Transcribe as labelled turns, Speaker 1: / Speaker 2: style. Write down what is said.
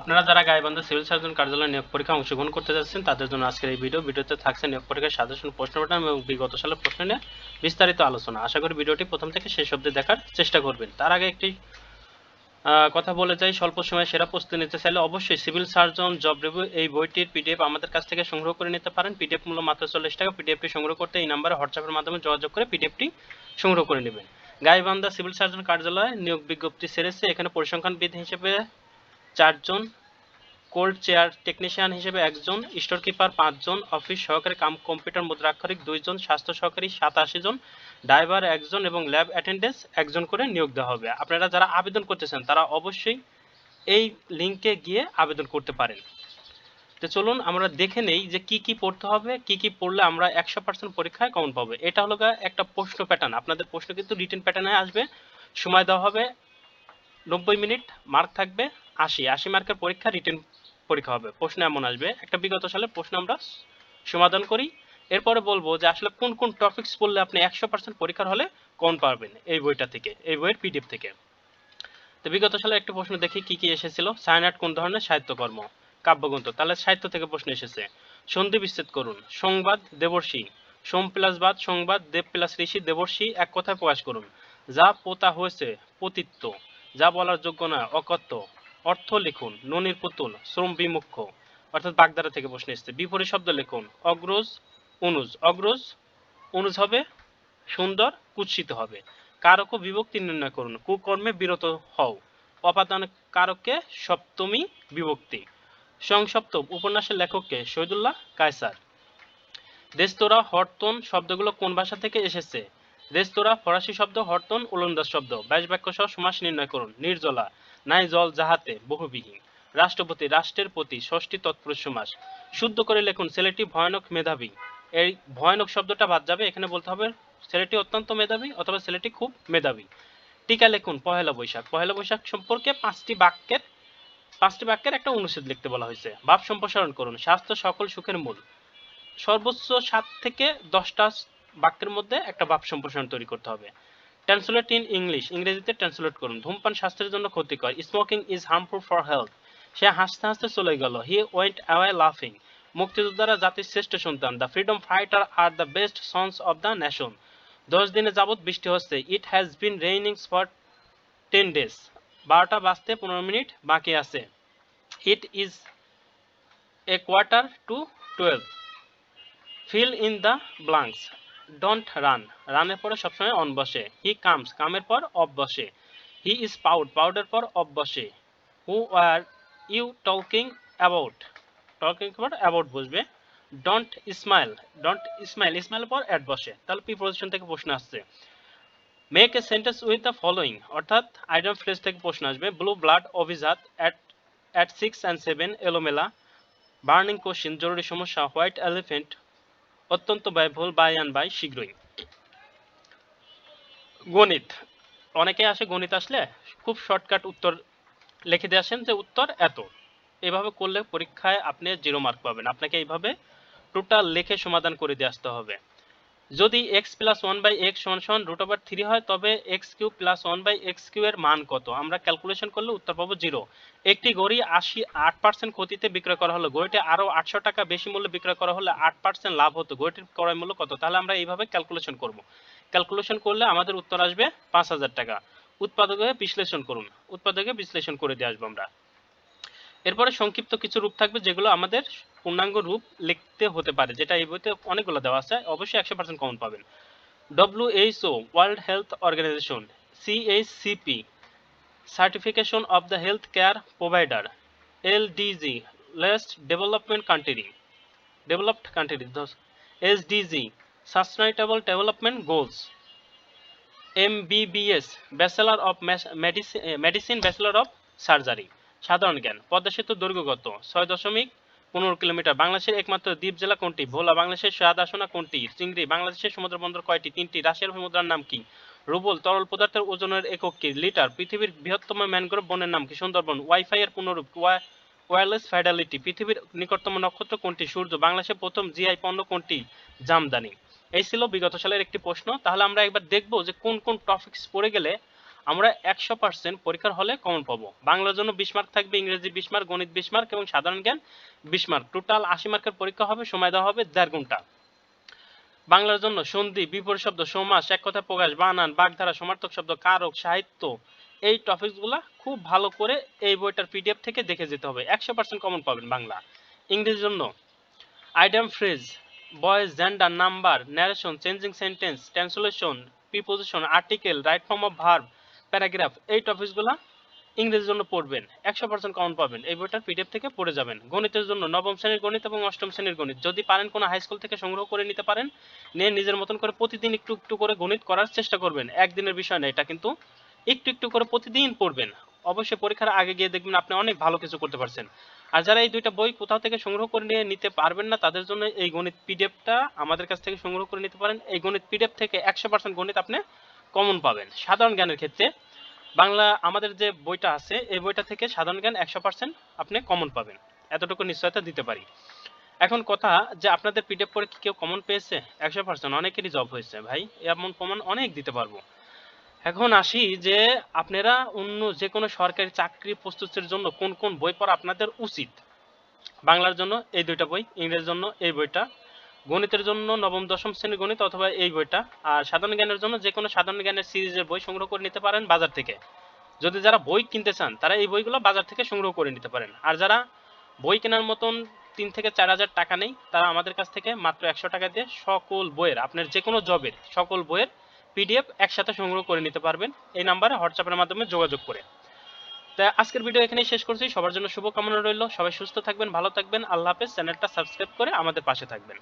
Speaker 1: আপনারা যারা Gaibandha civil surgeon কার্যালয় নিয়োগ পরীক্ষা অংশগ্রহণ করতে যাচ্ছেন, তাদের জন্য আজকের এই ভিডিও ভিডিওতে থাকছে নিয়োগ পরীক্ষার সাজেশন, প্রশ্ন প্যাটার্ন এবং বিগত সালের প্রশ্ন নিয়ে বিস্তারিত আলোচনা। আশা করি ভিডিওটি প্রথম থেকে শেষ অবধি দেখার চেষ্টা করবেন। তার আগে একটি কথা বলে যাই, স্বল্প সময়ে সেরা প্রস্তুতি নিতে চাইলে অবশ্যই সিভিল সার্জন জব রিভিউ এই বইটির পিডিএফ আমাদের কাছ থেকে সংগ্রহ করে নিতে পারেন। পিডিএফ মূল্য মাত্র চল্লিশ টাকা। পিডিএফটি সংগ্রহ করতে এই নাম্বারে হোয়াটসঅ্যাপের মাধ্যমে যোগাযোগ করে পিডিএফটি সংগ্রহ করে নেবেন। গাইবান্ধা সিভিল সার্জন কার্যালয়ে নিয়োগ বিজ্ঞপ্তি সেরেছে। এখানে পরিসংখ্যানবিদ হিসেবে চারজন কোল্ড চেয়ার টেকনিশিয়ান হিসেবে একজন স্টোর কিপার পাঁচজন অফিস সহকারী কাম কম্পিউটার মুদ্রাক্ষরিক দুইজন, স্বাস্থ্য সহকারী সাতাশি জন ড্রাইভার একজন এবং ল্যাব অ্যাটেন্ডেন্স একজন করে নিয়োগ দেওয়া হবে। আপনারা যারা আবেদন করতেছেন, তারা অবশ্যই এই লিঙ্কে গিয়ে আবেদন করতে পারেন। তো চলুন আমরা দেখে নেই যে কি কি পড়তে হবে, কি কি পড়লে আমরা একশো পার্সেন্ট পরীক্ষায় কমন পাবো। এটা হলো একটা প্রশ্ন প্যাটার্ন আপনাদের প্রশ্ন কিন্তু রিটেন প্যাটার্নে আসবে। সময় দেওয়া হবে নব্বই মিনিট মার্ক থাকবে। আশি আশি মার্কের পরীক্ষা, রিটেন পরীক্ষা হবে। প্রশ্ন এমন আসবে, একটা বিগত সালের প্রশ্ন আমরা সমাধান করি। এরপরে বলব যে আসলে কোন কোন টপিকস পড়লে আপনি একশো পার্সেন্ট পরীক্ষার হলে কোন পারবেন এই বইটা থেকে, এই বইয়ের পিডিএফ থেকে। তো বিগত সালে একটা প্রশ্ন দেখি, কি কি এসেছিল? সায়নাট কোন ধরনের? সাহিত্যকর্ম, কাব্যগ্রন্থ। তাহলে সাহিত্য থেকে প্রশ্ন এসেছে। সন্ধি বিচ্ছেদ করুন, সংবাদ দেবর্ষী। সোম প্লাস বাদ, সংবাদ দেব প্লাস ঋষি দেবর্ষী, এক কথায় প্রকাশ করুন। যা পোতা হয়েছে, পতিত্ব। যা বলার যোগ্য না অকথ্য। অর্থ লিখুন, ননির পুতুল, শ্রম বিমুখ্য অর্থাৎ বাগদারা থেকে প্রশ্ন এসেছে। বিপরীত শব্দ লিখুন, অগ্রজ, অনুজ। অগ্রজ, অনুজ হবে সুন্দর, কুৎসিত হবে। কারক বিভক্তি নির্ণয় করুন। কুকর্মে বিরত হও। অপাদান কারককে সপ্তমী বিভক্তি। সংসপ্ত উপন্যাসের লেখককে শহীদুল্লাহ কায়সার। রেস্তোরা হরতন শব্দগুলো কোন ভাষা থেকে এসেছে? রেস্তোরা ফরাসি শব্দ হরতন, ওলন্দাজ শব্দ। ব্যাস বাক্য সহ সমাস নির্ণয় করুন। নির্জলা। নাই জল যাহাতে বহুবিহীন। রাষ্ট্রপতি রাষ্ট্রের প্রতি ষষ্ঠী তৎপুরুষ সমাস শুদ্ধ করে লিখুন, ছেলেটি ভয়ানক মেধাবী। এই ভয়ানক শব্দটা বাদ যাবে, এখানে বলতে হবে ছেলেটি অত্যন্ত মেধাবী অথবা ছেলেটি খুব মেধাবী। টিকা লিখুন, পহেলা বৈশাখ। পহেলা বৈশাখ সম্পর্কে পাঁচটি বাক্যের পাঁচটি বাক্যের একটা অনুচ্ছেদ লিখতে বলা হয়েছে। ভাব সম্প্রসারণ করুন, স্বাস্থ্য সকল সুখের মূল। সর্বোচ্চ সাত থেকে দশটা বাক্যের মধ্যে একটা ভাব সম্প্রসারণ তৈরি করতে হবে। ট্রান্সলেট ইন ইংলিশ ইংরেজিতে ট্রান্সলেট করুন। ধূমপান স্বাস্থ্যের জন্য ক্ষতিকর। Smoking is harmful for health সে হাসতে হাসতে চলে গেল। হি ওয়েন্ট অ্যাওয়ে লাফিং মুক্তিযোদ্ধারা জাতির শ্রেষ্ঠ সন্তান। The freedom fighter are the best sons of the nation দশ দিনে যাবৎ বৃষ্টি হচ্ছে। It has been raining for ten days বারোটা বাজতে পনেরো মিনিট বাকি আছে। It is a quarter to twelve fill in the blanks don't run রানের পরে সবসময় অন বসে। হি কামস কামের পর অফ বসে। হি ইজ পাউড পাউডের পর অফ বসে। Who are you talking about talking পর অ্যাবাউট বসবে don't smile don't smile smile পর অ্যাড বসে। তাহলে পি পজিশন থেকে প্রশ্ন আসছে। Make a sentence with the following অর্থাৎ আইটেম ফ্রেজ থেকে প্রশ্ন আসবে। ব্লু ব্লাড অভিজাত at at six and seven এলোমেলা। Burning question জরুরি সমস্যা হোয়াইট এলিফেন্ট অত্যন্ত ব্যয়বহুল, বাই বাই, শীঘ্রই। গণিত। অনেকে আসে গণিত আসলে খুব শর্টকাট উত্তর লিখে দিয়ে আসেন যে উত্তর এত। এভাবে করলে পরীক্ষায় আপনি জিরো মার্ক পাবেন। আপনাকে এইভাবে টোটাল লিখে সমাধান করে দিয়ে আসতে হবে। যদি x plus one by x সমান সমান রুট ওভার থ্রি হয়, তবে x cube plus one by x cube এর মান কত? আমরা ক্যালকুলেশন করলে উত্তর পাবো জিরো একটি গড়ি আশি আট পার্সেন্ট ক্ষতিতে বিক্রয় করা হলো। গড়িটি আরও আটশো টাকা বেশি মূল্যে বিক্রয় করা হলে আট পার্সেন্ট লাভ হতো। গড়িটির ক্রয় মূল্য কত? তাহলে আমরা এইভাবে ক্যালকুলেশন করব। ক্যালকুলেশন করলে আমাদের উত্তর আসবে পাঁচ হাজার টাকা। উৎপাদকে বিশ্লেষণ করুন। উৎপাদকে বিশ্লেষণ করে দিয়ে আসব আমরা। এরপরে সংক্ষিপ্ত কিছু রূপ থাকবে যেগুলো আমাদের পূর্ণাঙ্গ রূপ লিখতে হতে পারে, যেটা এই বইতে অনেকগুলো দেওয়া আছে, অবশ্যই একশো পার্সেন্ট কমন পাবেন। WHO world health organization CHCP certification of the health care provider LDG least development country developed country SDG sustainable development goals MBBS bachelor of medicine bachelor of surgery সাধারণ জ্ঞান, পদ্মা সেতু দৈর্ঘ্য কত ছয় দশমিক পনেরো কিলোমিটার। বাংলাদেশের একমাত্র দ্বীপ জেলা কোনটি? ভোলা, বাংলাদেশের স্বাদ আসনা কোনটি? চিংড়ি, বাংলাদেশের সমুদ্র বন্দর কয়টি? তিনটি। রাশিয়ার মুদ্রার নাম কি? রুবল, তরল পদার্থের ওজনের একক কি? লিটার। পৃথিবীর বৃহত্তম ম্যানগ্রোভ বনের নাম কি? সুন্দরবন। ওয়াইফাই এর পুনরূপ ওয়্যারলেস ফাইডালিটি পৃথিবীর নিকটতম নক্ষত্র কোনটি? সূর্য। বাংলাদেশের প্রথম জিআই পণ্য কোনটি? জামদানি। এই ছিল বিগত সালের একটি প্রশ্ন। তাহলে আমরা একবার দেখব যে কোন কোন টপিকস পড়ে গেলে আমরা একশো পার্সেন্ট পরীক্ষার হলে কমন পাবো। বাংলার জন্য বিশ মার্ক থাকবে, ইংরেজি বিশ মার্ক গণিত বিশ মার্ক এবং সাধারণ জ্ঞান বিশ মার্ক টোটাল আশি মার্কের পরীক্ষা হবে, সময় দেওয়া হবে দেড় ঘণ্টা। বাংলার জন্য সন্ধি, বিপরীত শব্দ, সমাস, এক কথা প্রকাশ, বানান, বাগধারা, সমার্থক শব্দ, কারক, সাহিত্য, এই টপিকসগুলো খুব ভালো করে এই বইটার পিডিএফ থেকে দেখে যেতে হবে। একশো পার্সেন্ট কমন পাবেন বাংলা। ইংরেজির জন্য idiom phrase voice gender number narration changing sentence translation preposition article right form of verb paragraph এই টপিকসগুলো ইংরেজির জন্য পড়বেন, একশো পার্সেন্ট কমন পাবেন। এই বইটার পিডিএফ থেকে পড়ে যাবেন। গণিতের জন্য নবম শ্রেণির গণিত এবং অষ্টম শ্রেণির গণিত। যদি পারেন কোনো হাই স্কুল থেকে সংগ্রহ করে নিতে পারেন, নিয়ে নিজের মতন করে প্রতিদিন একটু একটু করে গণিত করার চেষ্টা করবেন। একদিনের বিষয় না, এটা কিন্তু একটু একটু করে প্রতিদিন পড়বেন। অবশ্যই পরীক্ষার আগে গিয়ে দেখবেন আপনি অনেক ভালো কিছু করতে পারছেন। আর যারা এই দুইটা বই কোথাও থেকে সংগ্রহ করে নিয়ে নিতে পারবেন না, তাদের জন্য এই গণিত পিডিএফটা আমাদের কাছ থেকে সংগ্রহ করে নিতে পারেন। এই গণিত পিডিএফ থেকে একশো পার্সেন্ট গণিত আপনি কমন পাবেন। সাধারণ জ্ঞানের ক্ষেত্রে বাংলা আমাদের যে বইটা আছে, এই বইটা থেকে সাধারণ জ্ঞান একশো পার্সেন্ট আপনি কমন পাবেন। এতটুকু নিশ্চয়তা দিতে পারি। এখন কথা যে আপনাদের পিডিএফ পড়ে কি কেউ কমন পেয়েছে? একশো পার্সেন্ট অনেকেরই জব হয়েছে। ভাই, এমন প্রমাণ অনেক দিতে পারব। এখন আসি যে আপনারা অন্য যে কোনো সরকারি চাকরি প্রস্তুতির জন্য কোন কোন বই পড়া আপনাদের উচিত? বাংলার জন্য এই দুইটা বই, ইংরেজির জন্য এই বইটা গণিতের জন্য নবম, দশম শ্রেণির গণিত অথবা এই বইটা, আর সাধারণ জ্ঞানের জন্য যে কোনো সাধারণ জ্ঞানের সিরিজের বই সংগ্রহ করে নিতে পারেন বাজার থেকে। যদি যারা বই কিনতে চান, তারা এই বইগুলো বাজার থেকে সংগ্রহ করে নিতে পারেন। আর যারা বই কেনার মতন তিন থেকে চার হাজার টাকা নেই, তারা আমাদের কাছ থেকে মাত্র একশো টাকা দিয়ে সকল বইয়ের, আপনার যে কোনো জবের, সকল বইয়ের পিডিএফ একসাথে সংগ্রহ করে নিতে পারবেন। এই নাম্বারে হোয়াটসঅ্যাপের মাধ্যমে যোগাযোগ করে। তা আজকের ভিডিও এখানেই শেষ করছি। সবার জন্য শুভকামনা রইল। সবাই সুস্থ থাকবেন, ভালো থাকবেন। আল্লাহ হাফেজ। চ্যানেলটা সাবস্ক্রাইব করে আমাদের পাশে থাকবেন।